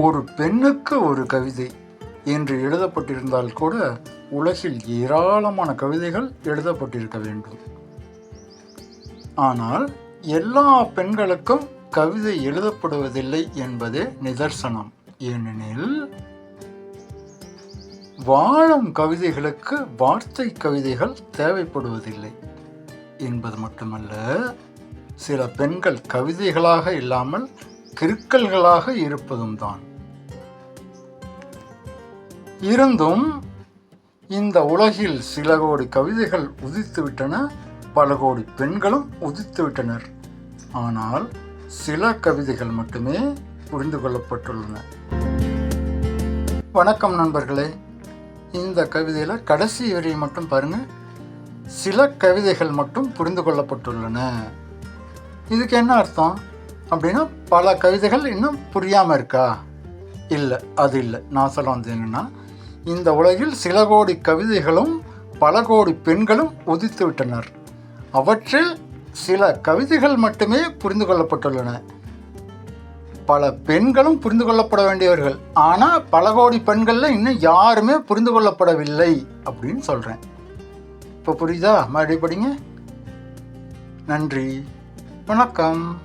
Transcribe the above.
ஒரு பெண்ணுக்கு ஒரு கவிதை என்று எழுதப்பட்டிருந்தால் கூட உலகில் ஏராளமான கவிதைகள் எழுதப்பட்டிருக்க வேண்டும். ஆனால் எல்லா பெண்களுக்கும் கவிதை எழுதப்படுவதில்லை என்பதே நிதர்சனம். ஏனெனில் வாழும் கவிதைகளுக்கு வார்த்தை கவிதைகள் தேவைப்படுவதில்லை. என்பது மட்டுமல்ல சில பெண்கள் கவிதைகளாக இல்லாமல் கிறுக்கல்களாக இருப்பதும் தான் இருந்தும் இந்த உலகில் சில கோடி கவிதைகள் உதித்துவிட்டன பல கோடி பெண்களும் உதித்துவிட்டனர். ஆனால் சில கவிதைகள் மட்டுமே புரிந்து கொள்ளப்பட்டுள்ளன. வணக்கம் நண்பர்களே. இந்த கவிதையில் கடைசி வரியை மட்டும் பாருங்கள் சில கவிதைகள் மட்டும் புரிந்து கொள்ளப்பட்டுள்ளன. இதுக்கு என்ன அர்த்தம்? அப்படின்னா பல கவிதைகள் இன்னும் புரியாமல் இருக்கா? இல்லை அது இல்லை. நான் சொல்ல வந்தது என்னென்னா இந்த உலகில் சில கோடி கவிதைகளும் பல கோடி பெண்களும் உதித்துவிட்டனர் அவற்றில் சில கவிதைகள் மட்டுமே புரிந்து கொள்ளப்பட்டுள்ளன. பல பெண்களும் புரிந்து கொள்ளப்பட வேண்டியவர்கள். ஆனால் பல கோடி பெண்களில் இன்னும் யாருமே புரிந்து கொள்ளப்படவில்லை அப்படின்னு சொல்கிறேன் இப்போ புரியுதா? மறுபடியும் படிங்க. நன்றி. வணக்கம்.